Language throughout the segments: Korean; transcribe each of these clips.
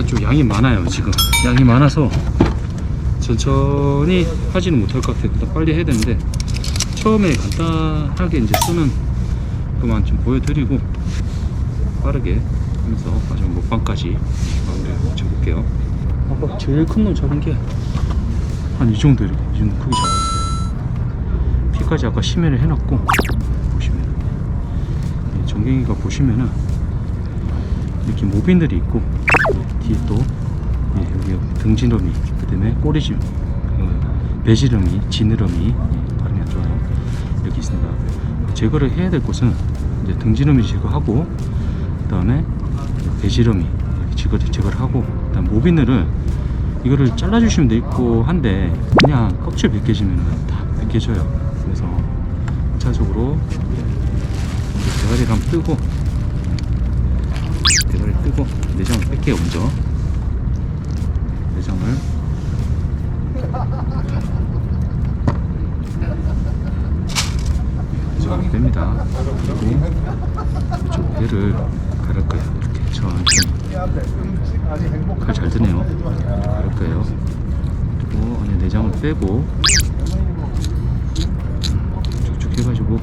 일단 좀 양이 많아요 지금. 양이 많아서 천천히 하지는 못할 것 같아요. 일단 빨리 해야 되는데 처음에 간단하게 이제 쓰는 그만 좀 보여드리고 빠르게 하면서 마지막 먹방까지 마무리 쳐볼게요. 아까 제일 큰 놈 잡은 게 한 이 정도 이렇게 이 정도 크게 잡았어요. 피까지 아까 심해를 해놨고 보시면 네, 전갱이가 보시면은 이렇게 모빈들이 있고 뒤에 또 예, 여기 등지름이 그다음에 꼬리짐 어, 배지름이 지느러미 예, 발음이 안 좋아요. 이렇게 있습니다. 제거를 해야 될 곳은 이제 등지름이 제거하고 그 다음에 배지름이 이렇게 제거를, 제거를 하고 그다음 모비늘을 이거를 잘라주시면 돼 있고 한데 그냥 껍질 벗겨지면 다 벗겨져요. 그래서 1차적으로 대가리를 한번 뜨고 뜨고 내장을 뺄게요 먼저. 내장을. 내장을 뺍니다. 그리고 이쪽 배를 가를 거예요 이렇게 천천히. 칼 잘 드네요. 가를 거예요 그리고 안에 내장을 빼고 쭉쭉 해가지고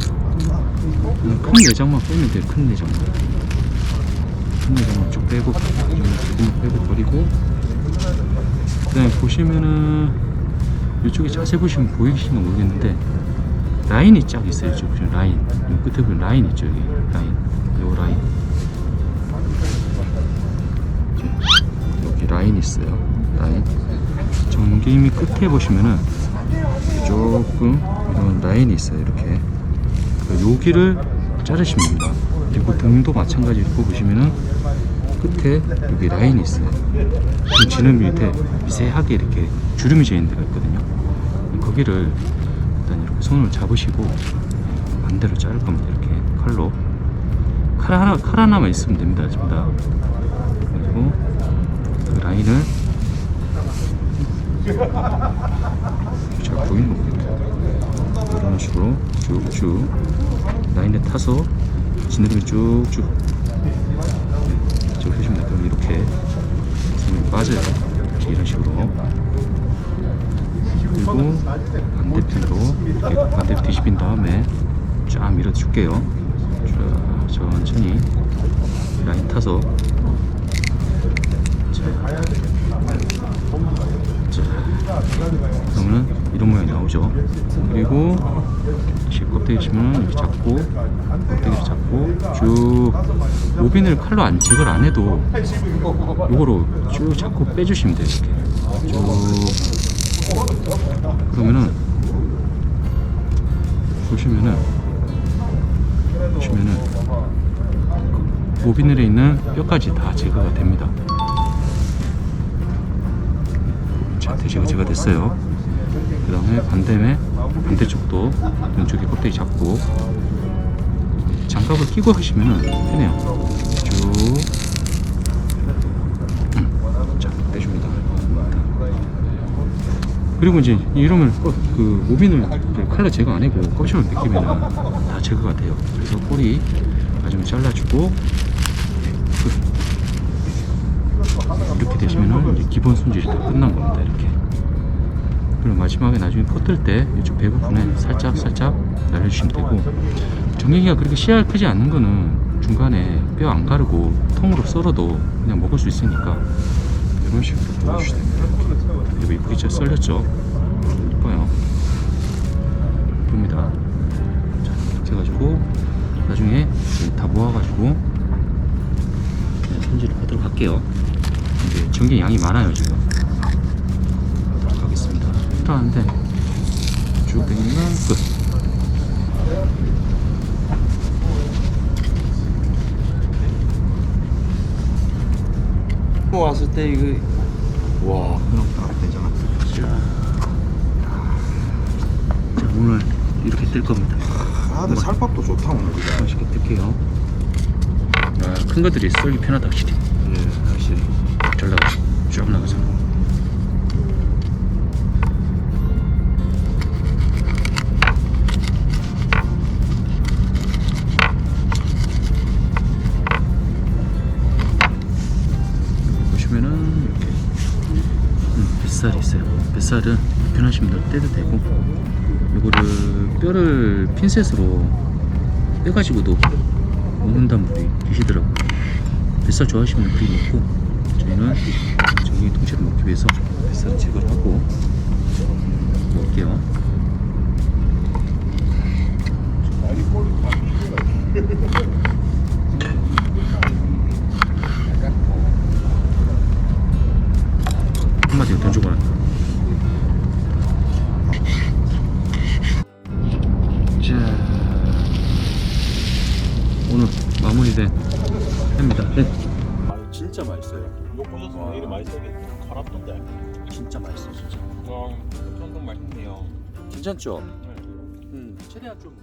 큰 내장만 빼면 돼요 큰 내장만 큰 내장만 쭉 빼고 조금 빼고 버리고. 그 다음에 보시면은 이쪽에 자세히 보시면 보이시는 모르겠는데 라인이 쫙 있어요 이쪽 보시면 라인. 이 끝에 보면 라인 있죠 여기. 라인. 요 라인. 여기 라인 있어요 라인. 전개임이 끝에 보시면은 조금 이런 라인이 있어요 이렇게. 그 여기를 자르시면 됩니다. 그리고 등도 마찬가지로 보시면은 끝에 여기 라인이 있어요. 그 지름 밑에 미세하게 이렇게 주름이 져 있는 데가 있거든요. 거기를 일단 이렇게 손을 잡으시고 반대로 자를 겁니다. 이렇게 칼로. 칼 하나 칼 하나만 있으면 됩니다. 전부 다. 그리고 그 라인을 잘 보이는 거겠죠 이런 식으로 쭉쭉 라인에 타서 지느러미 쭉쭉 쭉 해줍니다 이렇게. 지느러미 빠져요. 이렇게 이런 식으로. 그리고 반대편으로 이렇게 반대편 뒤집힌 다음에 쫙 밀어줄게요. 쫙 천천히. 라인 타서. 자, 자, 그러면은 이런 모양이 나오죠. 그리고 다시 껍데기 치면 이렇게 잡고 껍데기를 잡고 쭉 모빈을 칼로 안 제거를 안 해도 요거로 쭉 잡고 빼주시면 돼요. 이렇게 쭉 그러면은 보시면은 보시면은 모비늘에 있는 뼈까지 다 제거가 됩니다. 자, 대시가 제가 됐어요. 그 다음에 반대에 반대쪽도 왼쪽에 껍데기 잡고 장갑을 끼고 하시면 편해요. 쭉. 음, 자, 빼줍니다. 그리고 이제 이러면 어, 그 모빈을 칼로 제거 안 하고 껍질을 벗기면 다 제거가 돼요. 그래서 꼬리 나중에 잘라주고 끝. 이렇게 되시면은 이제 기본 손질이 다 끝난 겁니다. 이렇게. 그리고 마지막에 나중에 퍼뜰 때 이쪽 배 부 분에 살짝 살짝 날려주시면 되고 정액이가 그렇게 씨알 크지 않는 거는 중간에 뼈 안 가르고 통으로 썰어도 그냥 먹을 수 있으니까 이런 식으로 넣어주시면 됩니다. 그리고 이쁘게 잘 썰렸죠? 이뻐요. 이쁩니다. 자, 이렇게 해가지고 나중에 다 모아가지고 네, 손질을 하도록 할게요. 이제 전개 양이 많아요 지금. 필요한데 쭉 당기면 끝. 왔을 때 이거 와 그럼 딱 되잖아. 자 오늘 이렇게 뜰 겁니다. 아 근데 살밥도 좋다 오늘 그죠? 맛있게 뜰게요. 아, 큰 것들이 썰기 편하다 확실히. 예 확실히. 잘 나가죠. 쭉 나가죠. 뱃살은 편하신 분들 떼도 되고 이거를 뼈를 핀셋으로 빼가지고도 먹는다는 분이 계시더라고요. 뱃살 좋아하시는 분은 그렇게 먹고 저희는 저기 통째로 먹기 위해서 뱃살 제거를 하고 먹을게요. 한마디 던져보라. 자, 오늘 마무리된 회입니다. 네. 아 진짜 맛있어요. 이거 보셔서 내일이 맛있어게 갈았던데. 진짜 맛있어 진짜. 와, 엄청 맛있네요. 괜찮죠? 네. 음 최대한 좀